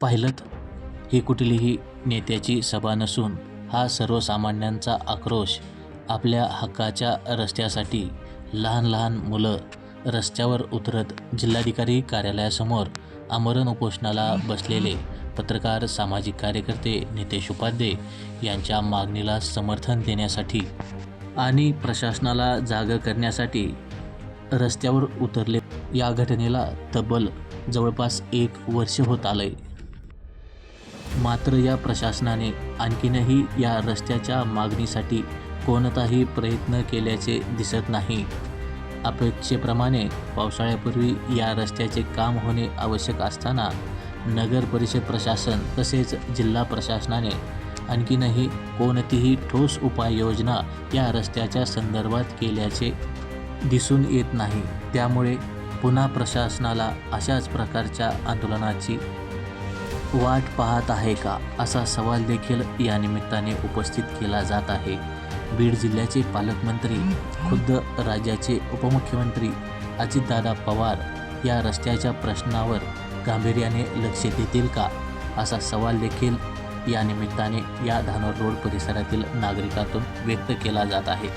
पाहिलं ही कुठलीही नेत्याची सभा नसून हा सर्वसामान्यांचा आक्रोश आपल्या हक्काच्या रस्त्यासाठी लहान लहान मुलं रस्त्यावर उतरत जिल्हाधिकारी कार्यालयासमोर आमरण उपोषणाला बसलेले पत्रकार सामाजिक कार्यकर्ते नितेश उपाध्ये यांच्या मागणीला समर्थन देण्यासाठी आणि प्रशासनाला जागं करण्यासाठी रस्त्यावर उतरले. या घटनेला तब्बल जवळपास एक वर्ष होत आलं आहे मात्र या प्रशासनाने आणखीनही या रस्त्याच्या मागणीसाठी कोणताही प्रयत्न केल्याचे दिसत नाही. अपेक्षेप्रमाणे पावसाळ्यापूर्वी या रस्त्याचे काम होणे आवश्यक असताना नगर परिषद प्रशासन तसेच जिल्हा प्रशासनाने आणखीनही कोणतीही ठोस उपाययोजना या रस्त्याच्या संदर्भात केल्याचे दिसून येत नाही. त्यामुळे पुन्हा प्रशासनाला अशाच प्रकारच्या आंदोलनाची वाट पाहत आहे का? असा सवाल देखील या निमित्ताने उपस्थित केला जात आहे. बीड जिल्ह्याचे पालकमंत्री खुद्द राज्याचे उपमुख्यमंत्री अजितदादा पवार या रस्त्याच्या प्रश्नावर गांभीर्याने लक्ष देतील का? असा सवाल देखील या निमित्ताने या धानोर रोड परिसरातील नागरिकातून व्यक्त केला जात आहे.